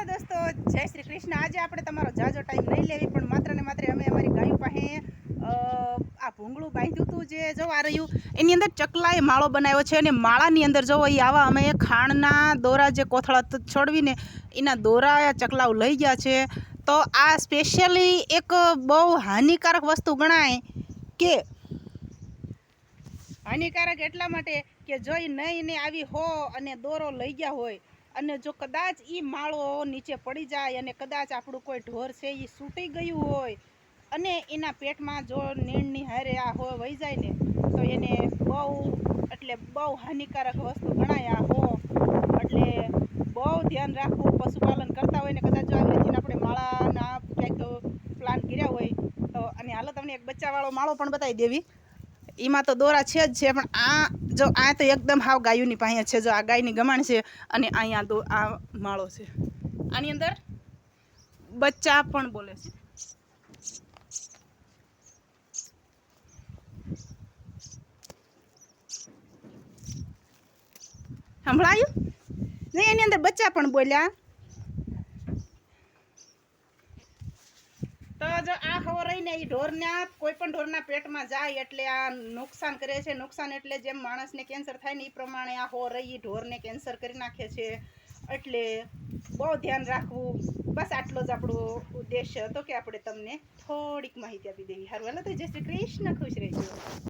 Hello દોસ્તો, જય શ્રી કૃષ્ણ. આજે આપણે તમારો જાજો ટાઈમ નહીં લેવી, પણ માત્ર ને માત્ર અમે અમારી ગાયો પાસે આ ભૂંગળું બાંધ્યું હતું જે જો રહ્યું. એની અંદર ચકલાએ માળો બનાવ્યો છે અને માળાની અંદર જોવો એ આવા અમે ખાણના દોરા જે કોથળા છોડવીને એના દોરા ચકલાઓ લઈ ગયા છે. તો આ સ્પેશિયલી એક બહુ હાનિકારક વસ્તુ ગણાય કે હાનિકારક એટલા માટે કે જો એ નહીં ને આવી હો અને દોરો લઈ ગયા હોય અને જો કદાચ એ માળો નીચે પડી જાય અને કદાચ આપણું કોઈ ઢોર છે એ સૂટી ગયું હોય અને એના પેટમાં જો નીણની હારે આ હો વહી જાય ને, તો એને બહુ એટલે બહુ હાનિકારક વસ્તુ ગણાય આ હો. એટલે બહુ ધ્યાન રાખવું પશુપાલન કરતા હોય ને કદાચ જો આવી રીતે આપણે માળાના ક્યાંક પ્લાન કર્યા હોય, તો અને હાલો તમને એક બચ્ચાવાળો માળો પણ બતાવી દેવી. એમાં તો દોરા છે જ છે, પણ આ જો આ તો એકદમ હાવ ગાયોની પાસે છે, જો આ ગાયની ગમાણ છે અને અહીંયા દો આ માળો છે. આની અંદર બચ્ચા પણ બોલે છે. સંભળાયું? નહીં, એની અંદર બચ્ચા પણ બોલ્યા. જો આ ખબર રહીને એ ઢોરના, કોઈ પણ ઢોરના પેટમાં જાય એટલે આ નુકસાન કરે છે. નુકસાન એટલે જેમ માણસને કેન્સર થાય ને એ પ્રમાણે આ રહી, ઈ ઢોરને કેન્સર કરી નાખે છે. એટલે બહુ ધ્યાન રાખવું. બસ આટલો જ આપણો ઉદ્દેશ હતો કે આપણે તમને થોડીક માહિતી આપી દેવી. હારું હાલો તો જય શ્રી કૃષ્ણ. ખુશ રહેજો.